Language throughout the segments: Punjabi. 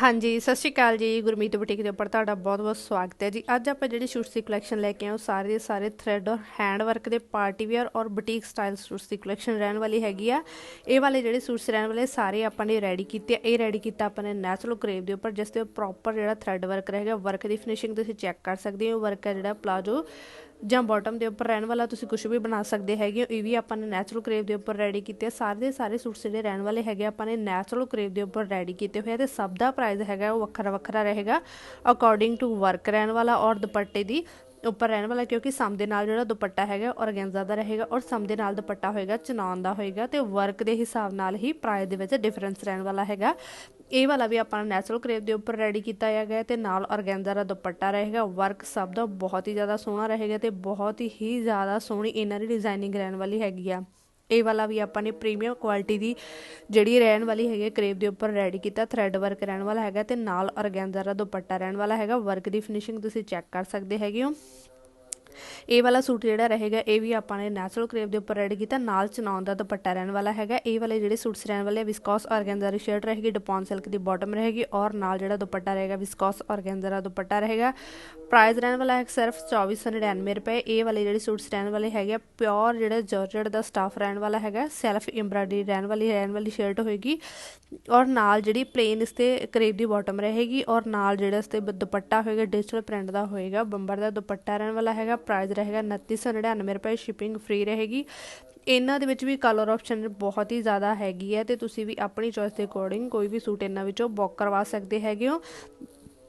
ਹਾਂਜੀ, ਸਤਿ ਸ਼੍ਰੀ ਅਕਾਲ ਜੀ, ਗੁਰਮੀਤ ਬੁਟੀਕ ਦੇ ਉੱਪਰ ਤੁਹਾਡਾ ਬਹੁਤ-ਬਹੁਤ ਸਵਾਗਤ ਹੈ ਜੀ। ਅੱਜ ਆਪਾਂ ਜਿਹੜੀ ਸੂਟਸ ਦੀ ਕਲੈਕਸ਼ਨ ਲੈ ਕੇ ਆਏ ਉਹ ਸਾਰੇ ਦੇ ਸਾਰੇ ਥ੍ਰੈਡ ਔਰ ਹੈਂਡ ਵਰਕ ਦੇ ਪਾਰਟੀ ਵੇਅਰ ਔਰ ਬੁਟੀਕ ਸਟਾਈਲ ਸੂਟਸ ਦੀ ਕਲੈਕਸ਼ਨ ਰਹਿਣ ਵਾਲੀ ਹੈਗੀ ਆ। ਇਹ ਵਾਲੇ ਜਿਹੜੇ ਸੂਟਸ ਰਹਿਣ ਵਾਲੇ, ਸਾਰੇ ਆਪਾਂ ਨੇ ਰੈਡੀ ਕੀਤੇ ਆ। ਇਹ ਰੈਡੀ ਕੀਤਾ ਆਪਾਂ ਨੇ ਨੈਚੁਰਲ ਕਰੇਵ ਦੇ ਉੱਪਰ, ਜਿਸ ਤੇ ਪ੍ਰੋਪਰ ਜਿਹੜਾ ਥ੍ਰੈਡ ਵਰਕ ਰਹੇਗਾ ਵਰਕ ਦੀ ਫਿਨਿਸ਼ਿੰਗ ਤੁਸੀਂ ਚੈੱਕ ਕਰ ਸਕਦੇ ਹੋ। ਵਰਕ ਹੈ ਜਿਹੜਾ ਪਲਾਜੋ ਜਾਂ ਬਾਟਮ ਦੇ ਉੱਪਰ ਰਹਿਣ ਵਾਲਾ ਤੁਸੀਂ ਕੁਝ ਵੀ ਬਣਾ ਸਕਦੇ ਹੈਗੇ ਹੋ, ਇਹ ਵੀ ਆਪਾਂ ਨੇ ਨੈਚੁਰਲ ਕਰੇਵ ਦੇ ਉੱਪਰ ਰੈਡੀ ਕੀਤੇ ਆ। ਸਾਰੇ ਦੇ ਸਾਰੇ ਸੂਟਸ ਜਿਹੜੇ ਰਹਿਣ ਵਾਲੇ ਹੈਗੇ ਆਪਾਂ ਨੇ ਨੈਚੁਰਲ ਕਰੇਵ ਦੇ ਉੱਪਰ ਰੈਡੀ ਕੀਤੇ ਹੋਏ ਆ ਤੇ ਸਭ ਦਾ ਪ੍ਰਾਈਸ ਹੈਗਾ, ਉਹ ਵੱਖਰਾ ਵੱਖਰਾ ਰਹੇਗਾ ਅਕੋਰਡਿੰਗ ਟੂ ਵਰਕ ਰਹਿਣ ਵਾਲਾ ਔਰ ਦੁਪੱਟੇ ਦੀ। ਉੱਪਰ ਰਹਿਣ ਵਾਲਾ, ਕਿਉਂਕਿ ਸਮ ਦੇ ਨਾਲ ਜਿਹੜਾ ਦੁਪੱਟਾ ਹੈਗਾ ਔਰਗੈਂਜ਼ਾ ਦਾ ਰਹੇਗਾ ਔਰ ਸਮ ਦੇ ਨਾਲ ਦੁਪੱਟਾ ਹੋਏਗਾ, ਚਨਾਨ ਦਾ ਹੋਏਗਾ ਤੇ ਵਰਕ ਦੇ ਹਿਸਾਬ ਨਾਲ ਹੀ ਪ੍ਰਾਈਸ ਦੇ ਵਿੱਚ ਡਿਫਰੈਂਸ ਰਹਿਣ ਵਾਲਾ ਹੈਗਾ। ਇਹ ਵਾਲਾ ਵੀ ਆਪਾਂ ਨੈਚੁਰਲ ਕਰੇਪ ਦੇ ਉੱਪਰ ਰੈਡੀ ਕੀਤਾ ਗਿਆ ਤੇ ਨਾਲ ਔਰਗੈਂਜ਼ਾ ਦਾ ਦੁਪੱਟਾ ਰਹੇਗਾ। ਵਰਕ ਸਭ ਦਾ ਬਹੁਤ ਹੀ ਜ਼ਿਆਦਾ ਸੋਹਣਾ ਰਹੇਗਾ ਤੇ ਬਹੁਤ ਹੀ ਜ਼ਿਆਦਾ ਸੋਹਣੀ ਇਨਰ ਡਿਜ਼ਾਈਨਿੰਗ ਰਹਿਣ ਵਾਲੀ ਹੈਗੀ ਆ। ਇਹ ਵਾਲਾ ਵੀ ਆਪਾਂ ਨੇ ਪ੍ਰੀਮੀਅਮ ਕੁਆਲਿਟੀ ਦੀ ਜਿਹੜੀ ਰਹਿਣ ਵਾਲੀ ਹੈਗੀ ਕਰੇਪ ਦੇ ਉੱਪਰ ਰੈਡੀ ਕੀਤਾ ਥ੍ਰੈਡ ਵਰਕ ਰਹਿਣ ਵਾਲਾ ਹੈਗਾ ਤੇ ਨਾਲ ਔਰਗੈਂਜ਼ਾ ਦਾ ਦੁਪੱਟਾ ਰਹਿਣ ਵਾਲਾ ਹੈਗਾ। ਵਰਕ ਦੀ ਫਿਨਿਸ਼ਿੰਗ ਤੁਸੀਂ ਚੈੱਕ ਕਰ ਸਕਦੇ ਹੈਗੇ ਹੋ। ਇਹ ਵਾਲਾ ਸੂਟ ਜਿਹੜਾ ਰਹੇਗਾ, ਇਹ ਵੀ ਆਪਾਂ ਨੇ ਨੈਚੁਰਲ ਕਰੇਪ ਦੇ ਉੱਪਰ ਰੈਡ ਕੀਤਾ, ਨਾਲ ਚਨਾਉਣ ਦਾ ਦੁਪੱਟਾ ਰਹਿਣ ਵਾਲਾ ਹੈਗਾ। ਇਹ ਵਾਲੇ ਜਿਹੜੇ ਸੂਟਸ ਰਹਿਣ ਵਾਲੇ ਵਿਸਕੋਸ ਆਰਗੈਂਜ਼ਾ ਦੀ ਸ਼ਰਟ ਰਹੇਗੀ ਡਪੌਨ ਸਿਲਕ ਦੀ ਬਾਟਮ ਰਹੇਗੀ ਔਰ ਨਾਲ ਜਿਹੜਾ ਦੁਪੱਟਾ ਰਹੇਗਾ ਵਿਸਕੋਸ ਆਰਗੈਂਜ਼ਾ ਦਾ ਦੁਪੱਟਾ ਰਹੇਗਾ। ਪ੍ਰਾਈਸ ਰਹਿਣ ਵਾਲਾ ਹੈ ਸਿਰਫ 2499 ਰੁਪਏ। ਇਹ ਵਾਲੇ ਜਿਹੜੇ ਸੂਟਸ ਰਹਿਣ ਵਾਲੇ ਹੈਗੇ ਪਿਓਰ ਜਿਹੜਾ ਜਾਰਜਟ ਦਾ ਸਟਾਫ ਰਹਿਣ ਵਾਲਾ ਹੈਗਾ ਸੈਲਫ ਐਮਬ੍ਰਾਇਡਰੀ ਰਹਿਣ ਵਾਲੀ ਰਹਿਣ ਵਾਲੀ ਸ਼ਰਟ ਹੋਏਗੀ। ਔਰ ਨਾਲ ਜਿਹੜੀ ਪਲੇਨ ਇਸ ਤੇ ਕਰੇਬ ਦੀ ਬਾਟਮ ਰਹੇਗੀ ਔਰ ਨਾਲ ਜਿਹੜਾ ਇਸ ਤੇ ਦੁਪੱਟਾ ਹੋਏਗਾ ਡਿਜੀਟਲ ਪ੍ਰਿੰਟ ਦਾ ਹੋਏਗਾ, ਬੰਬਰ ਦਾ ਦੁਪੱਟਾ ਰਹਿਣ ਵਾਲਾ ਹੈਗਾ। ਪ੍ਰਾਈਸ ਰਹੇਗਾ 2999 ਰੁਪਏ ਸ਼ਿਪਿੰਗ ਫ੍ਰੀ ਰਹੇਗੀ। ਇਹਨਾਂ ਦੇ ਵਿੱਚ ਵੀ ਕਲਰ ਆਪਸ਼ਨ ਬਹੁਤ ਹੀ ਜ਼ਿਆਦਾ ਹੈਗੀ ਹੈ ਤੇ ਤੁਸੀਂ ਵੀ ਆਪਣੀ ਚੋਇਸ ਦੇ ਅਕੋਰਡਿੰਗ ਕੋਈ ਵੀ ਸੂਟ ਇਹਨਾਂ ਵਿੱਚੋਂ ਬੁੱਕ ਕਰਵਾ ਸਕਦੇ ਹੈਗੇ ਹੋ।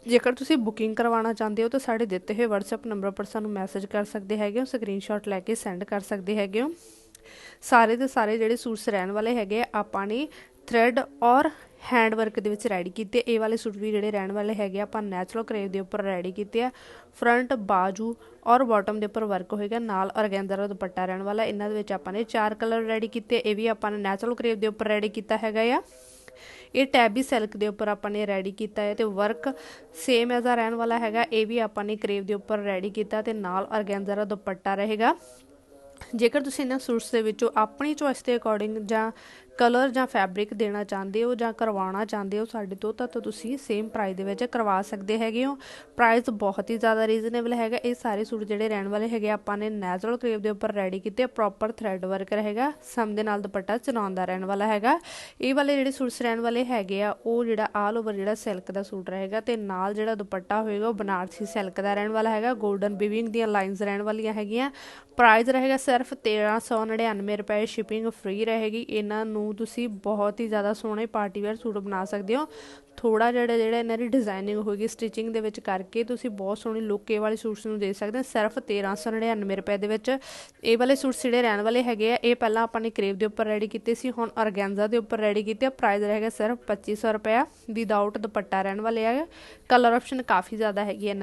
ਜੇਕਰ ਤੁਸੀਂ ਬੁਕਿੰਗ ਕਰਵਾਉਣਾ ਚਾਹੁੰਦੇ ਹੋ ਤਾਂ ਸਾਡੇ ਦਿੱਤੇ ਹੋਏ WhatsApp ਨੰਬਰ ਪਰ ਸਾਨੂੰ ਮੈਸੇਜ ਕਰ ਸਕਦੇ ਹੈਗੇ ਹੋ ਸਕਰੀਨਸ਼ਾਟ ਲੈ ਕੇ ਸੈਂਡ ਕਰ ਸਕਦੇ ਹੈਗੇ ਹੋ। ਸਾਰੇ ਦੇ ਸਾਰੇ ਜਿਹੜੇ ਸੂਟਸ ਰਹਿਣ ਵਾਲੇ ਹੈਗੇ ਆਪਾਂ ਨੇ ਥ੍ਰੈਡ ਔਰ ਹੈਂਡ ਵਰਕ ਦੇ ਵਿੱਚ ਰੈਡੀ ਕੀਤੇ। ਇਹ ਵਾਲੇ ਸੂਟ ਵੀ ਜਿਹੜੇ ਰਹਿਣ ਵਾਲੇ ਹੈਗੇ ਆਪਾਂ ਨੈਚੁਰਲ ਕਰੇਵ ਦੇ ਉੱਪਰ ਰੈਡੀ ਕੀਤੇ ਆ। ਫਰੰਟ ਬਾਜੂ ਔਰ ਬਾਟਮ ਦੇ ਉੱਪਰ ਵਰਕ ਹੋਏਗਾ। ਨਾਲ ਔਰਗੈਂਜ਼ਾ ਦਾ ਦੁਪੱਟਾ ਰਹਿਣ ਵਾਲਾ। ਇਹਨਾਂ ਦੇ ਵਿੱਚ ਆਪਾਂ ਨੇ ਚਾਰ ਕਲਰ ਰੈਡੀ ਕੀਤੇ। ਇਹ ਵੀ ਆਪਾਂ ਨੇ ਨੈਚੁਰਲ ਕਰੇਵ ਦੇ ਉੱਪਰ ਰੈਡੀ ਕੀਤਾ ਹੈਗਾ ਆ। ਇਹ ਟੈਬੀ ਸਿਲਕ ਦੇ ਉੱਪਰ ਆਪਾਂ ਨੇ ਰੈਡੀ ਕੀਤਾ ਹੈ ਤੇ ਵਰਕ ਸੇਮ ਐਜ਼ ਆ ਰਹਿਣ ਵਾਲਾ ਹੈਗਾ। ਇਹ ਵੀ ਆਪਾਂ ਨੇ ਕਰੇਵ ਦੇ ਉੱਪਰ ਰੈਡੀ ਕੀਤਾ ਤੇ ਨਾਲ ਔਰਗੈਂਜ਼ਾ ਦਾ ਦੁਪੱਟਾ ਰਹੇਗਾ। ਜੇਕਰ ਤੁਸੀਂ ਇਹਨਾਂ ਸੂਟਸ ਦੇ ਵਿੱਚੋਂ ਆਪਣੀ ਚੋਇਸ ਦੇ ਅਕੋਰਡਿੰਗ ਜਾਂ ਕਲਰ ਜਾਂ ਫੈਬਰਿਕ ਦੇਣਾ ਚਾਹੁੰਦੇ ਹੋ ਜਾਂ ਕਰਵਾਉਣਾ ਚਾਹੁੰਦੇ ਹੋ ਸਾਡੇ ਤੋਂ, ਤਾਂ ਤੁਸੀਂ ਸੇਮ ਪ੍ਰਾਈਸ ਦੇ ਵਿੱਚ ਕਰਵਾ ਸਕਦੇ ਹੈਗੇ ਹੋ। ਪ੍ਰਾਈਸ ਬਹੁਤ ਹੀ ਜ਼ਿਆਦਾ ਰੀਜ਼ਨੇਬਲ ਹੈਗਾ। ਇਹ ਸਾਰੇ ਸੂਟ ਜਿਹੜੇ ਰਹਿਣ ਵਾਲੇ ਹੈਗੇ ਆਪਾਂ ਨੇ ਨੈਚੁਰਲ ਕਰੇਵ ਦੇ ਉੱਪਰ ਰੈਡੀ ਕੀਤੇ ਪ੍ਰੋਪਰ ਥ੍ਰੈਡ ਵਰਕ ਰਹੇਗਾ ਸਮ ਦੇ ਨਾਲ ਦੁਪੱਟਾ ਚਨਾਉਂਦਾ ਰਹਿਣ ਵਾਲਾ ਹੈਗਾ। ਇਹ ਵਾਲੇ ਜਿਹੜੇ ਸੂਟਸ ਰਹਿਣ ਵਾਲੇ ਹੈਗੇ ਆ, ਉਹ ਜਿਹੜਾ ਆਲ ਓਵਰ ਜਿਹੜਾ ਸਿਲਕ ਦਾ ਸੂਟ ਰਹੇਗਾ ਤੇ ਨਾਲ ਜਿਹੜਾ ਦੁਪੱਟਾ ਹੋਏਗਾ, ਉਹ ਬਨਾਰਸੀ ਸਿਲਕ ਦਾ ਰਹਿਣ ਵਾਲਾ ਹੈਗਾ। 골ਡਨ ਵੀਵਿੰਗ ਦੀਆਂ ਲਾਈਨਸ ਰਹਿਣ ਵਾਲੀਆਂ ਹੈਗੀਆਂ। ਪ੍ਰਾਈਸ ਰਹੇਗਾ ਸਿਰਫ 1399 ਰੁਪਏ ਸ਼ਿਪਿੰਗ ਫ੍ਰੀ ਰਹੇਗੀ। ਇਹਨਾਂ ਨੂੰ ਤੁਸੀਂ ਬਹੁਤ ਹੀ ਜ਼ਿਆਦਾ ਸੋਹਣੇ ਪਾਰਟੀ ਵੇਅਰ ਸੂਟ ਬਣਾ ਸਕਦੇ ਹੋ। ਥੋੜਾ ਜਿਹੜਾ ਜਿਹੜਾ ਇਹਨਾਂ ਦੀ ਡਿਜ਼ਾਈਨਿੰਗ ਹੋਏਗੀ ਸਟਿਚਿੰਗ ਦੇ ਵਿੱਚ ਕਰਕੇ ਤੁਸੀਂ ਬਹੁਤ ਸੋਹਣੀ ਲੁੱਕ ਇਹ ਵਾਲੇ ਸੂਟਸ ਨੂੰ ਦੇ ਸਕਦੇ ਹੋ। ਸਿਰਫ 1399 ਰੁਪਏ ਦੇ ਵਿੱਚ। ਇਹ ਵਾਲੇ ਸੂਟ ਜਿਹੜੇ ਰਹਿਣ ਵਾਲੇ ਹੈਗੇ ਆ। ਇਹ ਪਹਿਲਾਂ ਆਪਾਂ ਨੇ ਕਰੇਵ ਦੇ ਉੱਪਰ ਰੈਡੀ ਕੀਤੇ ਸੀ, ਹੁਣ ਔਰਗੈਂਜ਼ਾ ਦੇ ਉੱਪਰ ਰੈਡੀ ਕੀਤੇ ਆ। ਪ੍ਰਾਈਸ ਰਹੇਗਾ ਸਿਰਫ 2500 ਰੁਪਏ ਵਿਦਆਊਟ ਦੁਪੱਟਾ ਰਹਿਣ ਵਾਲੇ ਆ। ਕਲਰ ਆਪਸ਼ਨ ਕਾਫੀ ਜ਼ਿਆਦਾ ਹੈਗੀ ਹੈ